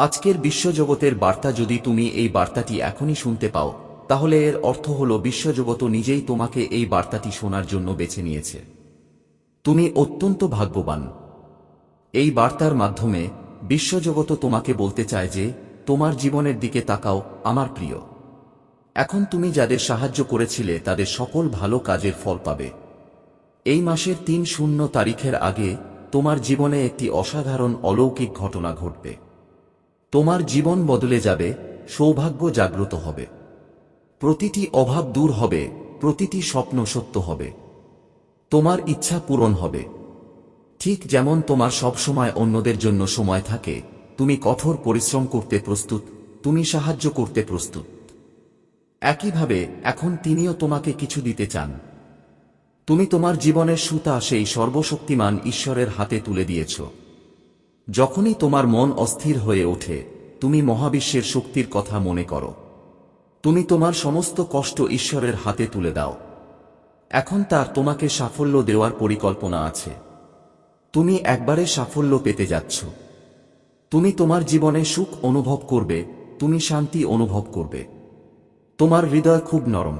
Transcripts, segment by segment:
আজকের বিশ্বজগতের বার্তা যদি তুমি এই বার্তাটি এখনই শুনতে পাও, তাহলে এর অর্থ হল বিশ্বজগত নিজেই তোমাকে এই বার্তাটি শোনার জন্য বেছে নিয়েছে। তুমি অত্যন্ত ভাগ্যবান। এই বার্তার মাধ্যমে বিশ্বজগত তোমাকে বলতে চায় যে, তোমার জীবনের দিকে তাকাও, আমার প্রিয়। এখন তুমি যাদের সাহায্য করেছিলে, তাদের সকল ভালো কাজের ফল পাবে। এই মাসের তিন শূন্য তারিখের আগে তোমার জীবনে একটি অসাধারণ অলৌকিক ঘটনা ঘটবে। তোমার জীবন বদলে যাবে, সৌভাগ্য জাগ্রত হবে। প্রতিটি অভাব দূর হবে, প্রতিটি স্বপ্ন সত্য হবে। তোমার ইচ্ছা পূরণ হবে। ঠিক যেমন তোমার সব সময় অন্যদের জন্য সময় থাকে, তুমি কঠোর পরিশ্রম করতে প্রস্তুত, তুমি সাহায্য করতে প্রস্তুত। একইভাবে, এখন তিনিও তোমাকে কিছু দিতে চান। তুমি তোমার জীবনের সুতা সেই সর্বশক্তিমান ঈশ্বরের হাতে তুলে দিয়েছ। যখনই তোমার মন অস্থির হয়ে ওঠে, তুমি মহাবিশ্বের শক্তির কথা মনে করো। তুমি তোমার সমস্ত কষ্ট ঈশ্বরের হাতে তুলে দাও। এখন তার তোমাকে সাফল্য দেওয়ার পরিকল্পনা আছে। তুমি একবারে সাফল্য পেতে যাচ্ছ। তুমি তোমার জীবনে সুখ অনুভব করবে, তুমি শান্তি অনুভব করবে। তোমার হৃদয় খুব নরম।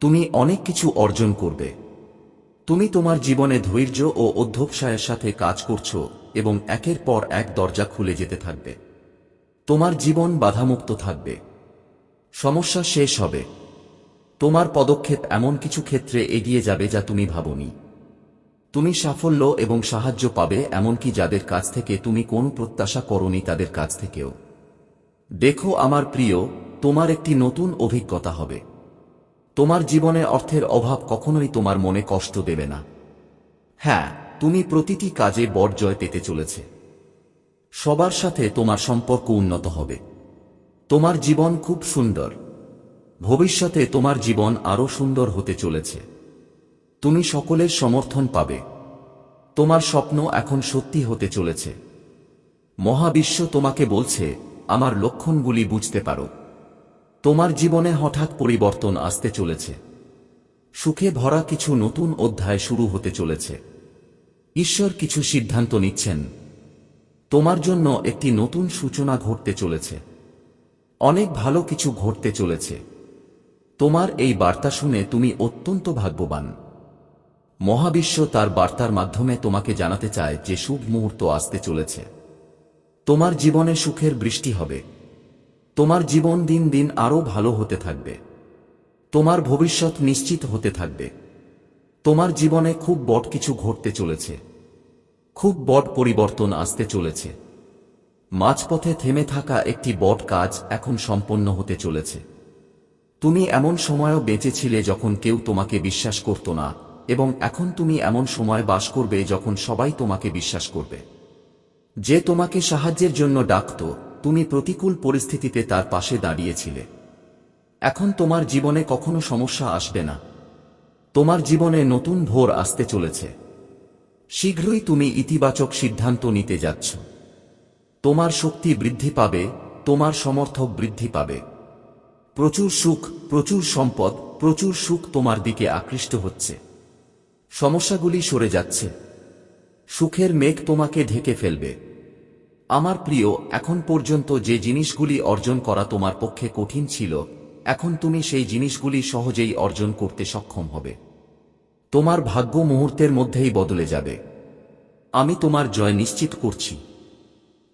তুমি অনেক কিছু অর্জন করবে। তুমি তোমার জীবনে ধৈর্য ও অধ্যবসায়ের সাথে কাজ করছ এবং একের পর এক দরজা খুলে যেতে থাকবে। তোমার জীবন বাধামুক্ত থাকবে। সমস্যা শেষ হবে। তোমার পদক্ষেপ এমন কিছু ক্ষেত্রে এগিয়ে যাবে যা তুমি ভাবনি। তুমি সাফল্য এবং সাহায্য পাবে এমনকি যাদের কাছ থেকে তুমি কোন প্রত্যাশা করনি তাদের কাছ থেকেও। দেখো আমার প্রিয়, তোমার একটি নতুন অভিজ্ঞতা হবে। তোমার জীবনে অর্থের অভাব কখনোই তোমার মনে কষ্ট দেবে না। হ্যাঁ তুমি প্রতিটি কাজে বর্জয় পেতে চলেছে। সবার সাথে তোমার সম্পর্ক উন্নত হবে। তোমার জীবন খুব সুন্দর। ভবিষ্যতে তোমার জীবন আরও সুন্দর হতে চলেছে। তুমি সকলের সমর্থন পাবে। তোমার স্বপ্ন এখন সত্যি হতে চলেছে। মহাবিশ্ব তোমাকে বলছে, আমার লক্ষণগুলি বুঝতে পারো। তোমার জীবনে হঠাৎ পরিবর্তন আসতে চলেছে। সুখে ভরা কিছু নতুন অধ্যায় শুরু হতে চলেছে। ঈশ্বর কিছু সিদ্ধান্ত নিচ্ছেন। তোমার জন্য একটি নতুন সূচনা ঘটতে চলেছে। অনেক ভালো কিছু ঘটতে চলেছে। তোমার এই বার্তা শুনে তুমি অত্যন্ত ভাগ্যবান। মহাবিশ্ব তার বার্তার মাধ্যমে তোমাকে জানাতে চায় যে শুভ মুহূর্ত আসতে চলেছে। তোমার জীবনে সুখের বৃষ্টি হবে। তোমার জীবন দিন দিন আরও ভালো হতে থাকবে। তোমার ভবিষ্যৎ নিশ্চিত হতে থাকবে। তোমার জীবনে খুব বট কিছু ঘটতে চলেছে। খুব বট পরিবর্তন আসতে চলেছে। মাঝপথে থেমে থাকা একটি বট কাজ এখন সম্পন্ন হতে চলেছে। তুমি এমন সময়ও বেঁচেছিলে যখন কেউ তোমাকে বিশ্বাস করত না, এবং এখন তুমি এমন সময় বাস করবে যখন সবাই তোমাকে বিশ্বাস করবে। যে তোমাকে সাহায্যের জন্য ডাকত তুমি প্রতিকূল পরিস্থিতিতে তার পাশে দাঁড়িয়েছিলে। এখন তোমার জীবনে কখনো সমস্যা আসবে না। তোমার জীবনে নতুন ভোর আসতে চলেছে। শীঘ্রই তুমি ইতিবাচক সিদ্ধান্ত নিতে যাচ্ছ। তোমার শক্তি বৃদ্ধি পাবে, তোমার সমর্থক বৃদ্ধি পাবে। প্রচুর সুখ, প্রচুর সম্পদ, প্রচুর সুখ তোমার দিকে আকৃষ্ট হচ্ছে। সমস্যাগুলি সরে যাচ্ছে। সুখের মেঘ তোমাকে ঢেকে ফেলবে। আমার প্রিয়, এখন পর্যন্ত যে জিনিসগুলি অর্জন করা তোমার পক্ষে কঠিন ছিল, এখন তুমি সেই জিনিসগুলি সহজেই অর্জন করতে সক্ষম হবে। তোমার ভাগ্য মুহূর্তের মধ্যেই বদলে যাবে। আমি তোমার জয় নিশ্চিত করছি।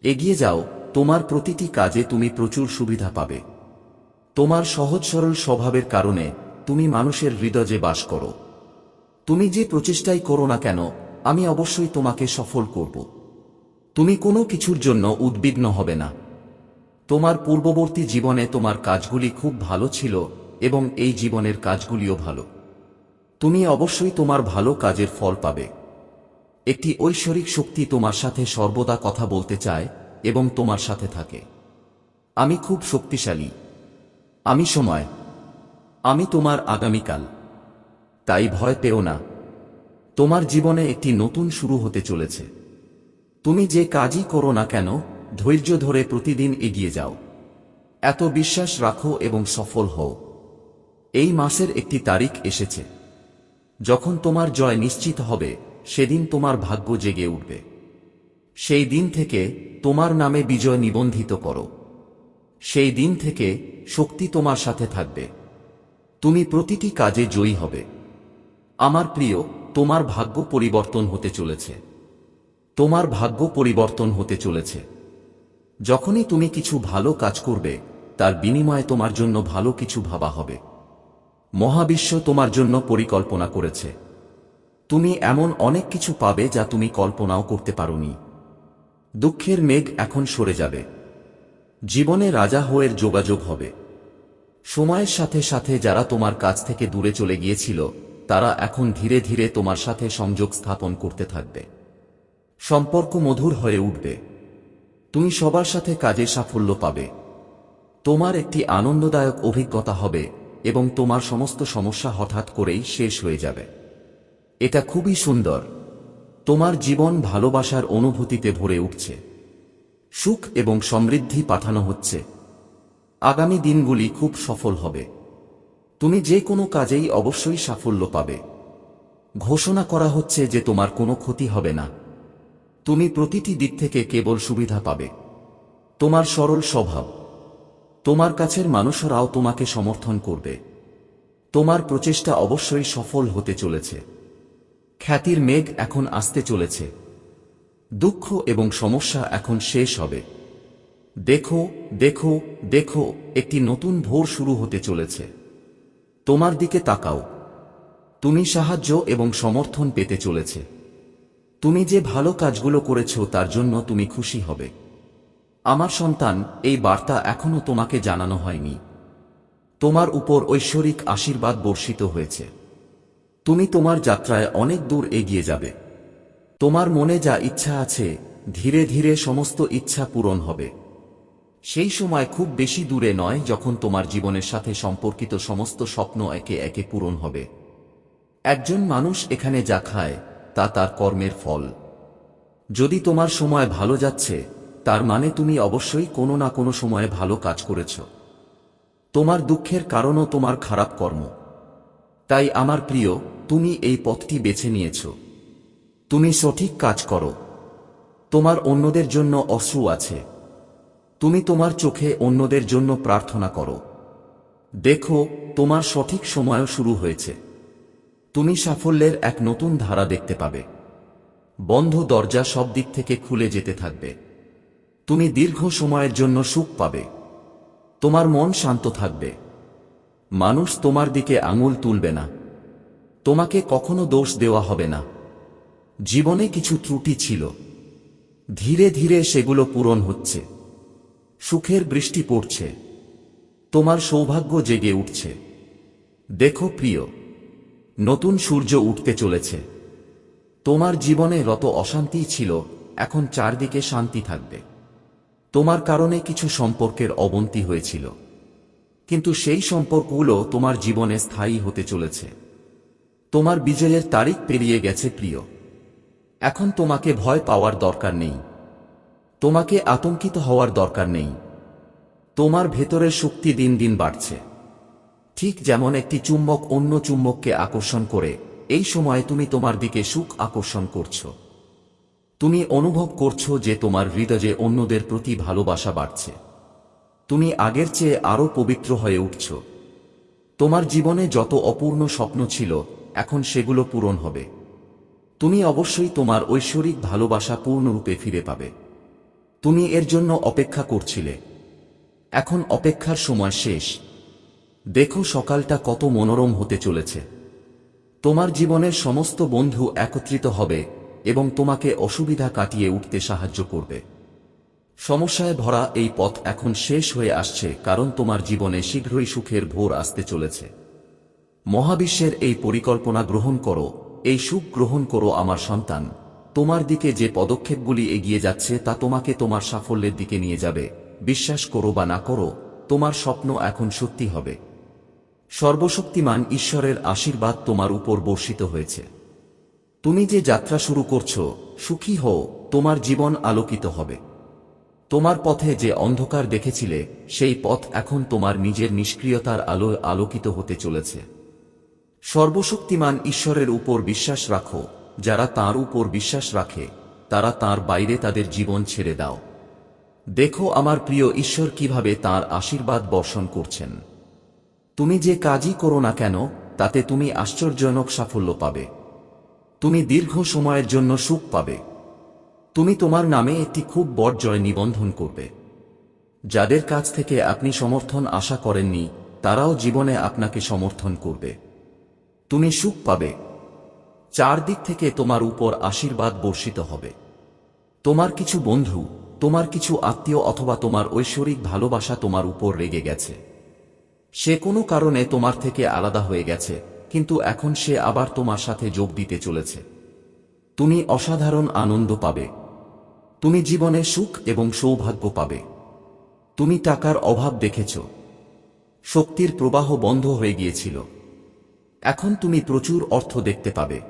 এগিয়ে যাও, তোমার প্রতিটি কাজে তুমি প্রচুর সুবিধা পাবে। তোমার সহজ সরল স্বভাবের কারণে তুমি মানুষের হৃদয়ে বাস করো। তুমি যে প্রচেষ্টাই করো না কেন, আমি অবশ্যই তোমাকে সফল করব। তুমি কোনো কিছুর জন্য উদ্বিগ্ন হবে না। তোমার পূর্ববর্তী জীবনে তোমার কাজগুলি খুব ভালো ছিল এবং এই জীবনের কাজগুলিও ভালো। তুমি অবশ্যই তোমার ভালো কাজের ফল পাবে। একটি ঐশ্বরিক শক্তি তোমার সাথে সর্বদা কথা বলতে চায় এবং তোমার সাথে থাকে। আমি খুব শক্তিশালী। আমি সময়। আমি তোমার আগামীকাল। তাই ভয় পেও না। তোমার জীবনে একটি নতুন শুরু হতে চলেছে। তুমি যে কাজই করো না কেন, ধৈর্য ধরে প্রতিদিন এগিয়ে যাও। এত বিশ্বাস রাখো এবং সফল হও। এই মাসের একটি তারিখ এসেছে। যখন তোমার জয় নিশ্চিত হবে, সেদিন তোমার ভাগ্য জেগে উঠবে। সেই দিন থেকে তোমার নামে বিজয় নিবন্ধিত করো। সেই দিন থেকে শক্তি তোমার সাথে থাকবে। তুমি প্রতিটি কাজে জয়ী হবে। আমার প্রিয়, তোমার ভাগ্য পরিবর্তন হতে চলেছে। তোমার ভাগ্য পরিবর্তন হতে চলেছে। যখনই তুমি কিছু ভালো কাজ করবে, তার বিনিময়ে তোমার জন্য ভালো কিছু ভাবা হবে। মহাবিশ্ব তোমার জন্য পরিকল্পনা করেছে। তুমি এমন অনেক কিছু পাবে যা তুমি কল্পনাও করতে পারোনি। দুঃখের মেঘ এখন সরে যাবে। জীবনে রাজা হয়ের যোগাযোগ হবে। সময়ের সাথে সাথে যারা তোমার কাছ থেকে দূরে চলে গিয়েছিল, তারা এখন ধীরে ধীরে তোমার সাথে সংযোগ স্থাপন করতে থাকবে। সম্পর্ক মধুর হয়ে উঠবে। তুমি সবার সাথে কাজে সাফল্য পাবে। তোমার একটি আনন্দদায়ক অভিজ্ঞতা হবে এবং তোমার সমস্ত সমস্যা হঠাৎ করেই শেষ হয়ে যাবে। এটা খুবই সুন্দর। তোমার জীবন ভালোবাসার অনুভূতিতে ভরে উঠছে। সুখ এবং সমৃদ্ধি পাঠানো হচ্ছে। আগামী দিনগুলি খুব সফল হবে। তুমি যে কোনো কাজেই অবশ্যই সাফল্য পাবে। ঘোষণা করা হচ্ছে যে তোমার কোনো ক্ষতি হবে না। তুমি প্রতিটি দিক থেকে কেবল সুবিধা পাবে। তোমার সরল স্বভাব। তোমার কাছের মানুষরাও তোমাকে সমর্থন করবে। তোমার প্রচেষ্টা অবশ্যই সফল হতে চলেছে। খ্যাতির মেঘ এখন আসতে চলেছে। দুঃখ এবং সমস্যা এখন শেষ হবে। দেখো দেখো দেখো, একটি নতুন ভোর শুরু হতে চলেছে। তোমার দিকে তাকাও। তুমি সাহায্য এবং সমর্থন পেতে চলেছে। তুমি যে ভালো কাজগুলো করেছ তার জন্য তুমি খুশি হবে। আমার সন্তান, এই বার্তা এখনও তোমাকে জানানো হয়নি। তোমার উপর ঐশ্বরিক আশীর্বাদ বর্ষিত হয়েছে। তুমি তোমার যাত্রায় অনেক দূর এগিয়ে যাবে। তোমার মনে যা ইচ্ছা আছে, ধীরে ধীরে সমস্ত ইচ্ছা পূরণ হবে। সেই সময় খুব বেশি দূরে নয় যখন তোমার জীবনের সাথে সম্পর্কিত সমস্ত স্বপ্ন একে একে পূরণ হবে। একজন মানুষ এখানে যা খায় তা তার কর্মের ফল। যদি তোমার সময় ভালো যাচ্ছে, তার মানে তুমি অবশ্যই কোনো না কোনো সময়ে ভালো কাজ করেছ। তোমার দুঃখের কারণও তোমার খারাপ কর্ম। তাই আমার প্রিয়, তুমি এই পথটি বেছে নিয়েছ। তুমি সঠিক কাজ করো। তোমার অন্যদের জন্য অশ্রু আছে। তুমি তোমার চোখে অন্যদের জন্য প্রার্থনা করো। দেখো, তোমার সঠিক সময়ও শুরু হয়েছে। তুমি সাফল্যের এক নতুন ধারা দেখতে পাবে। বন্ধ দরজা সব দিক থেকে খুলে যেতে থাকবে। তুমি দীর্ঘ সময়ের জন্য সুখ পাবে। তোমার মন শান্ত থাকবে। মানুষ তোমার দিকে আঙুল তুলবে না। তোমাকে কখনো দোষ দেওয়া হবে না। জীবনে কিছু ত্রুটি ছিল। ধীরে ধীরে সেগুলো পূরণ হচ্ছে। সুখের বৃষ্টি পড়ছে। তোমার সৌভাগ্য জেগে উঠছে। দেখো প্রিয় নতুন সূর্য উঠতে চলেছে। তোমার জীবনে রত অশান্তি ছিল, এখন চারদিকে শান্তি থাকবে। তোমার কারণে কিছু সম্পর্কের অবনতি হয়েছিল। কিন্তু সেই সম্পর্কগুলো তোমার জীবনে স্থায়ী হতে চলেছে। তোমার বিজয়ের তারিখ পেরিয়ে গেছে প্রিয়। এখন তোমাকে ভয় পাওয়ার দরকার নেই। তোমাকে আতঙ্কিত হওয়ার দরকার নেই। তোমার ভেতরের শক্তি দিন দিন বাড়ছে। ঠিক যেমন একটি চুম্বক অন্য চুম্বককে আকর্ষণ করে, এই সময়ে তুমি তোমার দিকে সুখ আকর্ষণ করছ। তুমি অনুভব করছ যে তোমার হৃদয়ে অন্যদের প্রতি ভালোবাসা বাড়ছে। তুমি আগের চেয়ে আরও পবিত্র হয়ে উঠছ। তোমার জীবনে যত অপূর্ণ স্বপ্ন ছিল, এখন সেগুলো পূরণ হবে। তুমি অবশ্যই তোমার ঐশ্বরিক ভালোবাসা পূর্ণরূপে ফিরে পাবে। তুমি এর জন্য অপেক্ষা করছিলে। এখন অপেক্ষার সময় শেষ। দেখো সকালটা কত মনোরম হতে চলেছে। তোমার জীবনের সমস্ত বন্ধু একত্রিত হবে এবং তোমাকে অসুবিধা কাটিয়ে উঠতে সাহায্য করবে। সমস্যায় ভরা এই পথ এখন শেষ হয়ে আসছে কারণ তোমার জীবনে শীঘ্রই সুখের ভোর আসতে চলেছে। মহাবিশ্বের এই পরিকল্পনা গ্রহণ করো, এই সুখ গ্রহণ করো আমার সন্তান। তোমার দিকে যে পদক্ষেপগুলি এগিয়ে যাচ্ছে তা তোমাকে তোমার সাফল্যের দিকে নিয়ে যাবে। বিশ্বাস করো বা না করো, তোমার স্বপ্ন এখন সত্যি হবে। সর্বশক্তিমান ঈশ্বরের আশীর্বাদ তোমার উপর বর্ষিত হয়েছে। তুমি যে যাত্রা শুরু করছ, সুখী হও, তোমার জীবন আলোকিত হবে। তোমার পথে যে অন্ধকার দেখেছিলে, সেই পথ এখন তোমার নিজের নিষ্ক্রিয়তার আলোয় আলোকিত হতে চলেছে। সর্বশক্তিমান ঈশ্বরের উপর বিশ্বাস রাখো, যারা তার উপর বিশ্বাস রাখে, তারা তার বাইরে তাদের জীবন ছেড়ে দাও। দেখো আমার প্রিয় ঈশ্বর কীভাবে তার আশীর্বাদ বর্ষণ করছেন। তুমি যে কাজই করো না কেন, তাতে তুমি আশ্চর্যজনক সাফল্য পাবে। তুমি দীর্ঘ সময়ের জন্য সুখ পাবে। তুমি তোমার নামে একটি খুব বড় জয় নিবন্ধন করবে। যাদের কাছ থেকে আপনি সমর্থন আশা করেননি, তারাও জীবনে আপনাকে সমর্থন করবে। তুমি সুখ পাবে। চারদিক থেকে তোমার উপর আশীর্বাদ বর্ষিত হবে। তোমার কিছু বন্ধু, তোমার কিছু আত্মীয় অথবা তোমার ঐশ্বরিক ভালোবাসা তোমার উপর রেগে গেছে। সে কোনো কারণে তোমার থেকে আলাদা হয়ে গেছে, কিন্তু এখন সে আবার তোমার সাথে যোগ দিতে চলেছে। তুমি অসাধারণ আনন্দ পাবে। তুমি জীবনে সুখ এবং সৌভাগ্য পাবে। তুমি টাকার অভাব দেখেছ। শক্তির প্রবাহ বন্ধ হয়ে গিয়েছিল। এখন তুমি প্রচুর অর্থ দেখতে পাবে।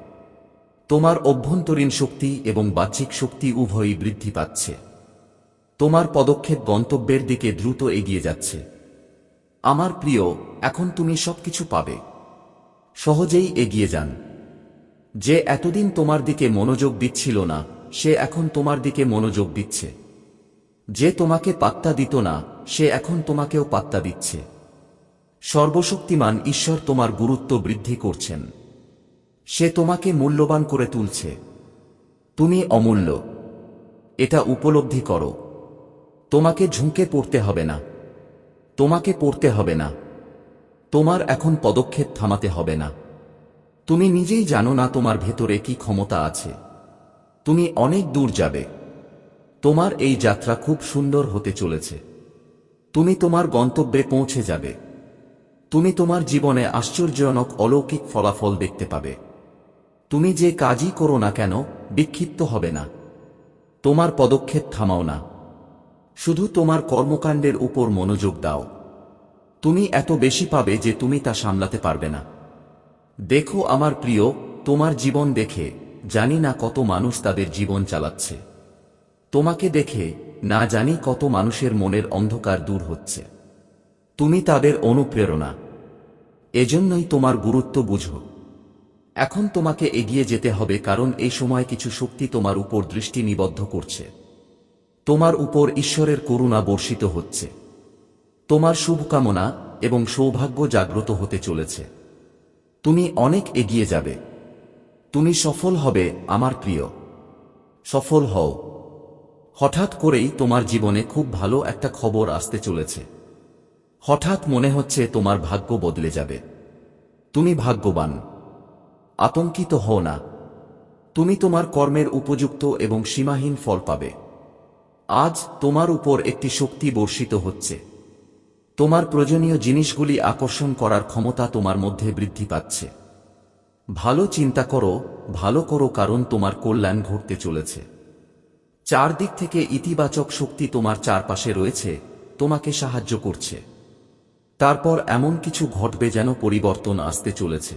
তোমার অভ্যন্তরীণ শক্তি এবং বাহ্যিক শক্তি উভয়ই বৃদ্ধি পাচ্ছে। তোমার পদক্ষেপ গন্তব্যের দিকে দ্রুত এগিয়ে যাচ্ছে। আমার প্রিয়, এখন তুমি সবকিছু পাবে। সহজেই এগিয়ে যান। যে এতদিন তোমার দিকে মনোযোগ দিচ্ছিল না, সে এখন তোমার দিকে মনোযোগ দিচ্ছে। যে তোমাকে পাত্তা দিত না, সে এখন তোমাকেও পাত্তা দিচ্ছে। সর্বশক্তিমান ঈশ্বর তোমার গুরুত্ব বৃদ্ধি করছেন। সে তোমাকে মূল্যবান করে তুলছে। তুমি অমূল্য। এটা উপলব্ধি করো। তোমাকে ঝুঁকে পড়তে হবে না। তোমাকে পড়তে হবে না। তোমার এখন পদক্ষেপ থামাতে হবে না। তুমি নিজেই জানো না তোমার ভেতরে কি ক্ষমতা আছে। তুমি অনেক দূর যাবে। তোমার এই যাত্রা খুব সুন্দর হতে চলেছে। তুমি তোমার গন্তব্যে পৌঁছে যাবে। তুমি তোমার জীবনে আশ্চর্যজনক অলৌকিক ফলাফল দেখতে পাবে। তুমি যে কাজই করো না কেন, বিক্ষিপ্ত হবে না। তোমার পদক্ষেপ থামাও না। শুধু তোমার কর্মকাণ্ডের উপর মনোযোগ দাও। তুমি এত বেশি পাবে যে তুমি তা সামলাতে পারবে না। দেখো আমার প্রিয়, তোমার জীবন দেখে, জানি না কত মানুষ তাদের জীবন চালাচ্ছে। তোমাকে দেখে, না জানি কত মানুষের মনের অন্ধকার দূর হচ্ছে। তুমি তাদের অনুপ্রেরণা। এজন্যই তোমার গুরুত্ব বুঝো। এখন তোমাকে এগিয়ে যেতে হবে কারণ এই সময় কিছু শক্তি তোমার উপর দৃষ্টি নিবদ্ধ করছে। তোমার উপর ঈশ্বরের করুণা বর্ষিত হচ্ছে। তোমার শুভকামনা এবং সৌভাগ্য জাগ্রত হতে চলেছে। তুমি অনেক এগিয়ে যাবে। তুমি সফল হবে, আমার প্রিয়। সফল হও। হঠাৎ করেই তোমার জীবনে খুব ভালো একটা খবর আসতে চলেছে। হঠাৎ মনে হচ্ছে তোমার ভাগ্য বদলে যাবে। তুমি ভাগ্যবান। আতঙ্কিত হও না। তুমি তোমার কর্মের উপযুক্ত এবং সীমাহীন ফল পাবে। আজ তোমার উপর একটি শক্তি বর্ষিত হচ্ছে। তোমার প্রয়োজনীয় জিনিসগুলি আকর্ষণ করার ক্ষমতা তোমার মধ্যে বৃদ্ধি পাচ্ছে। ভালো চিন্তা করো, ভালো করো কারণ তোমার কল্যাণ ঘটতে চলেছে। চারদিক থেকে ইতিবাচক শক্তি তোমার চারপাশে রয়েছে, তোমাকে সাহায্য করছে। তারপর এমন কিছু ঘটবে যেন পরিবর্তন আসতে চলেছে।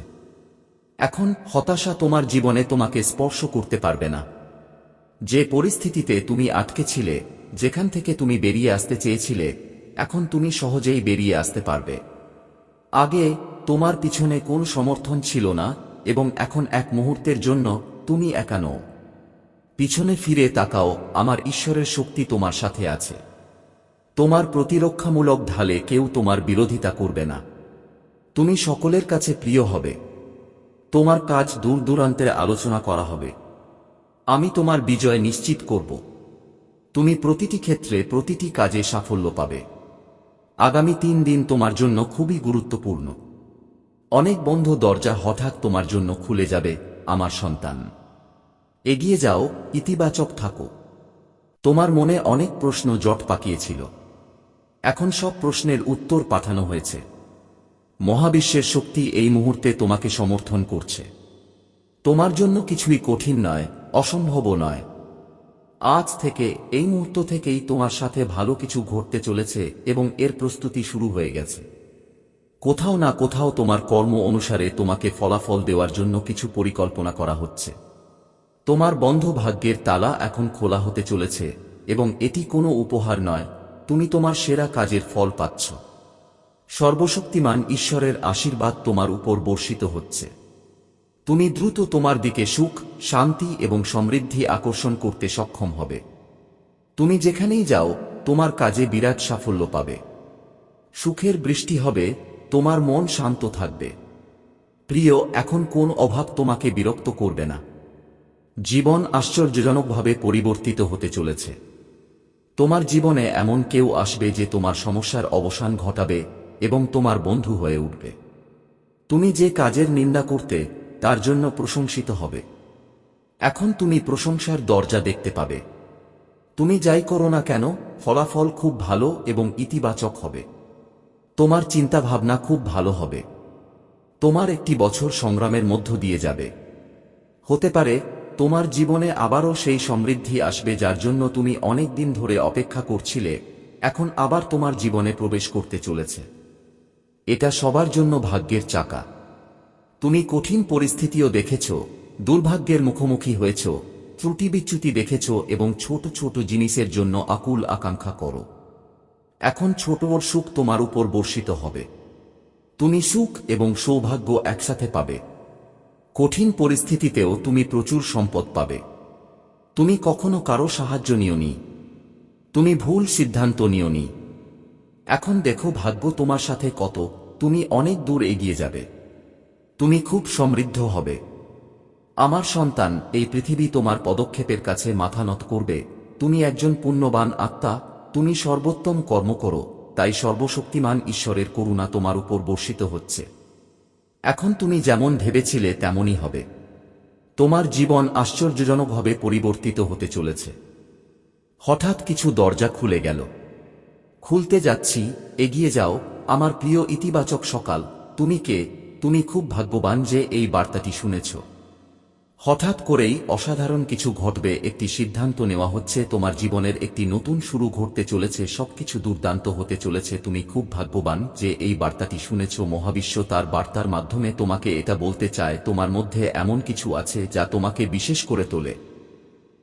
এখন হতাশা তোমার জীবনে তোমাকে স্পর্শ করতে পারবে না। যে পরিস্থিতিতে তুমি আটকে ছিলে, যেখান থেকে তুমি বেরিয়ে আসতে চেয়েছিলে, এখন তুমি সহজেই বেরিয়ে আসতে পারবে। আগে তোমার পিছনে কোন সমর্থন ছিল না, এবং এখন এক মুহূর্তের জন্য তুমি একা নও। পিছনে ফিরে তাকাও, আমার ঈশ্বরের শক্তি তোমার সাথে আছে। তোমার প্রতিরক্ষামূলক ঢালে কেউ তোমার বিরোধিতা করবে না। তুমি সকলের কাছে প্রিয় হবে। তোমার কাজ দূর দূরান্তের আলোচনা করা হবে। আমি তোমার বিজয় নিশ্চিত করব। তুমি প্রতিটি ক্ষেত্রে প্রতিটি কাজে সাফল্য পাবে। আগামী তিন দিন তোমার জন্য খুবই গুরুত্বপূর্ণ। অনেক বন্ধ দরজা হঠাৎ তোমার জন্য খুলে যাবে, আমার সন্তান। এগিয়ে যাও, ইতিবাচক থাকো। তোমার মনে অনেক প্রশ্ন জট পাকিয়েছিল। এখন সব প্রশ্নের উত্তর পাঠানো হয়েছে। মহাবিশ্বের শক্তি এই মুহূর্তে তোমাকে সমর্থন করছে। তোমার জন্য কিছুই কঠিন নয় অসম্ভবও নয়। আজ থেকে, এই মুহূর্ত থেকেই তোমার সাথে ভালো কিছু ঘটতে চলেছে এবং এর প্রস্তুতি শুরু হয়ে গেছে। কোথাও না কোথাও তোমার কর্ম অনুসারে তোমাকে ফলাফল দেওয়ার জন্য কিছু পরিকল্পনা করা হচ্ছে। তোমার বন্ধ ভাগ্যের তালা এখন খোলা হতে চলেছে এবং এটি কোনো উপহার নয়, তুমি তোমার সেরা কাজের ফল পাচ্ছ। সর্বশক্তিমান ঈশ্বরের আশীর্বাদ তোমার উপর বর্ষিত হচ্ছে। তুমি দ্রুত তোমার দিকে সুখ, শান্তি এবং সমৃদ্ধি আকর্ষণ করতে সক্ষম হবে। তুমি যেখানেই যাও, তোমার কাজে বিরাট সাফল্য পাবে। সুখের বৃষ্টি হবে, তোমার মন শান্ত থাকবে। প্রিয়, এখন কোন অভাব তোমাকে বিরক্ত করবে না। জীবন আশ্চর্যজনকভাবে পরিবর্তিত হতে চলেছে। তোমার জীবনে এমন কেউ আসবে যে তোমার সমস্যার অবসান ঘটাবে এবং তোমার বন্ধু হয়ে উঠবে। তুমি যে কাজের নিন্দা করতে তার জন্য প্রশংসিত হবে। এখন তুমি প্রশংসার দরজা দেখতে পাবে। তুমি যাই করো না কেন, ফলাফল খুব ভালো এবং ইতিবাচক হবে। তোমার চিন্তাভাবনা খুব ভালো হবে। তোমার একটি বছর সংগ্রামের মধ্য দিয়ে যাবে। হতে পারে, তোমার জীবনে আবারও সেই সমৃদ্ধি আসবে যার জন্য তুমি অনেক দিন ধরে অপেক্ষা করছিলে, এখন আবার তোমার জীবনে প্রবেশ করতে চলেছে। এটা সবার জন্য ভাগ্যের চাকা। তুমি কঠিন পরিস্থিতিও দেখেছ, দুর্ভাগ্যের মুখোমুখি হয়েছ ত্রুটি বিচ্যুতি দেখেছ এবং ছোট ছোট জিনিসের জন্য আকুল আকাঙ্ক্ষা করো। এখন ছোট ওর সুখ তোমার উপর বর্ষিত হবে। তুমি সুখ এবং সৌভাগ্য একসাথে পাবে। কঠিন পরিস্থিতিতেও তুমি প্রচুর সম্পদ পাবে। তুমি কখনো কারও সাহায্য নিওনি। তুমি ভুল সিদ্ধান্ত নিওনি। এখন দেখো ভাগ্য তোমার সাথে কত, তুমি অনেক দূর এগিয়ে যাবে। তুমি খুব সমৃদ্ধ হবে। আমার সন্তান, এই পৃথিবী তোমার পদক্ষেপের কাছে মাথা নত করবে। তুমি একজন পুণ্যবান আত্মা, তুমি সর্বোত্তম কর্ম করো, তাই সর্বশক্তিমান ঈশ্বরের করুণা তোমার উপর বর্ষিত হচ্ছে। এখন তুমি যেমন ভেবেছিলে, তেমনই হবে। তোমার জীবন আশ্চর্যজনকভাবে পরিবর্তিত হতে চলেছে। হঠাৎ কিছু দরজা খুলে গেল। খুলতে যাচ্ছি, এগিয়ে যাও, আমার প্রিয় ইতিবাচক সকাল, তুমি কে? তুমি খুব ভাগ্যবান যে এই বার্তাটি শুনেছ। হঠাৎ করেই অসাধারণ কিছু ঘটবে, একটি সিদ্ধান্ত নেওয়া হচ্ছে, তোমার জীবনের একটি নতুন শুরু ঘটতে চলেছে, সবকিছু দুর্দান্ত হতে চলেছে, তুমি খুব ভাগ্যবান যে এই বার্তাটি শুনেছ, মহাবিশ্ব তার বার্তার মাধ্যমে তোমাকে এটা বলতে চায়, তোমার মধ্যে এমন কিছু আছে যা তোমাকে বিশেষ করে তোলে।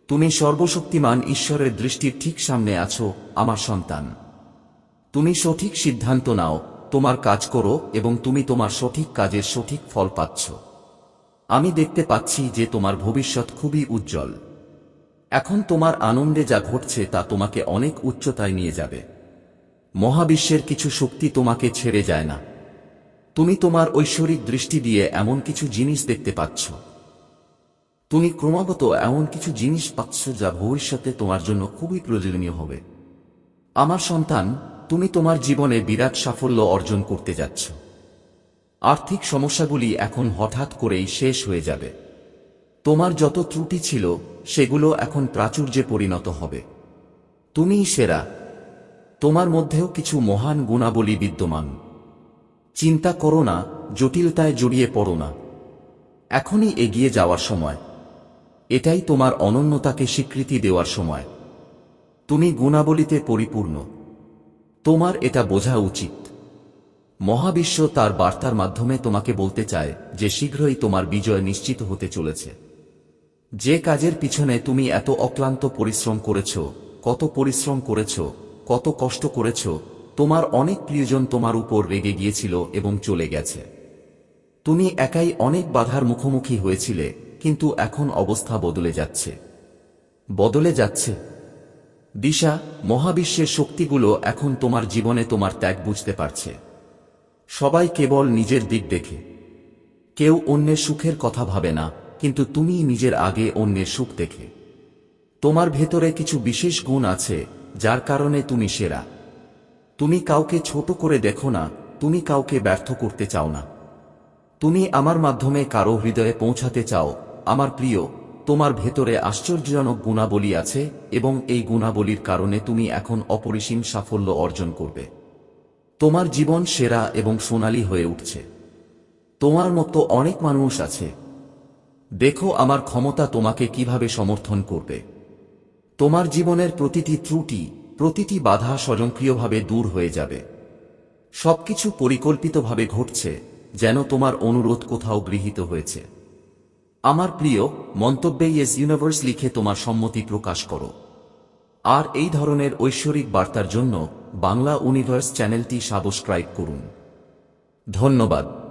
তুমি সর্বশক্তিমান ঈশ্বরের দৃষ্টির ঠিক সামনে আছো, আমার সন্তান। তুমি সঠিক সিদ্ধান্ত নাও তোমার কাজ করো এবং তুমি তোমার সঠিক কাজের সঠিক ফল পাচ্ছ। আমি দেখতে পাচ্ছি যে তোমার ভবিষ্যৎ খুবই উজ্জ্বল। এখন তোমার আনন্দে যা ঘটছে তা তোমাকে অনেক উচ্চতায় নিয়ে যাবে। মহাবিশ্বের কিছু শক্তি তোমাকে ছেড়ে যায় না। তুমি তোমার ঐশ্বরিক দৃষ্টি দিয়ে এমন কিছু জিনিস দেখতে পাচ্ছ। তুমি ক্রমাগত এমন কিছু জিনিস পাচ্ছ যা ভবিষ্যতে তোমার জন্য খুবই প্রয়োজনীয় হবে। আমার সন্তান তুমি তোমার জীবনে বিরাট সাফল্য অর্জন করতে যাচ্ছ। আর্থিক সমস্যাগুলি এখন হঠাৎ করেই শেষ হয়ে যাবে। তোমার যত ত্রুটি ছিল, সেগুলো এখন প্রাচুর্যে পরিণত হবে। তুমিই সেরা। তোমার মধ্যেও কিছু মহান গুণাবলী বিদ্যমান। চিন্তা করো না, জটিলতায় জড়িয়ে পড়ো না। এখনই এগিয়ে যাওয়ার সময়। এটাই তোমার অনন্যতাকে স্বীকৃতি দেওয়ার সময়। তুমি গুণাবলীতে পরিপূর্ণ। তোমার এটা বোঝা উচিত। মহাবিশ্ব তার বার্তার মাধ্যমে তোমাকে বলতে চায় যে শীঘ্রই তোমার বিজয় নিশ্চিত হতে চলেছে। যে কাজের পিছনে তুমি এত অক্লান্ত পরিশ্রম করেছ, কত পরিশ্রম করেছ, কত কষ্ট করেছ, তোমার অনেক প্রিয়জন তোমার উপর রেগে গিয়েছিল এবং চলে গেছে। তুমি একাই অনেক বাধার মুখোমুখি হয়েছিলে, কিন্তু এখন অবস্থা বদলে যাচ্ছে। বদলে যাচ্ছে। দিশা, মহাবিশ্বের শক্তিগুলো এখন তোমার জীবনে তোমার ত্যাগ বুঝতে পারছে। সবাই কেবল নিজের দিক দেখে। কেউ অন্যের সুখের কথা ভাবে না, কিন্তু তুমি নিজের আগে অন্যের সুখ দেখে। তোমার ভেতরে কিছু বিশেষ গুণ আছে, যার কারণে তুমি সেরা। তুমি কাউকে ছোট করে দেখো না, তুমি কাউকে ব্যর্থ করতে চাও না। তুমি আমার মাধ্যমে কারও হৃদয়ে পৌঁছাতে চাও, আমার প্রিয় তোমার ভেতরে আশ্চর্যজনক গুণাবলী আছে এবং এই গুণাবলীর কারণে তুমি এখন অপরিসীম সাফল্য অর্জন করবে। তোমার জীবন সেরা এবং সোনালী হয়ে উঠছে। তোমার মতো অনেক মানুষ আছে। দেখো আমার ক্ষমতা তোমাকে কীভাবে সমর্থন করবে। তোমার জীবনের প্রতিটি ত্রুটি, প্রতিটি বাধা স্বয়ংক্রিয়ভাবে দূর হয়ে যাবে। সবকিছু পরিকল্পিতভাবে ঘটছে, যেন তোমার অনুরোধ কোথাও গৃহীত হয়েছে। আমার প্রিয়, মন্তব্যে ইয়েস ইউনিভার্স লিখে তোমার সম্মতি প্রকাশ করো। আর এই ধরনের ঐশ্বরিক বার্তার জন্য বাংলা ইউনিভার্স চ্যানেলটি সাবস্ক্রাইব করুন। ধন্যবাদ।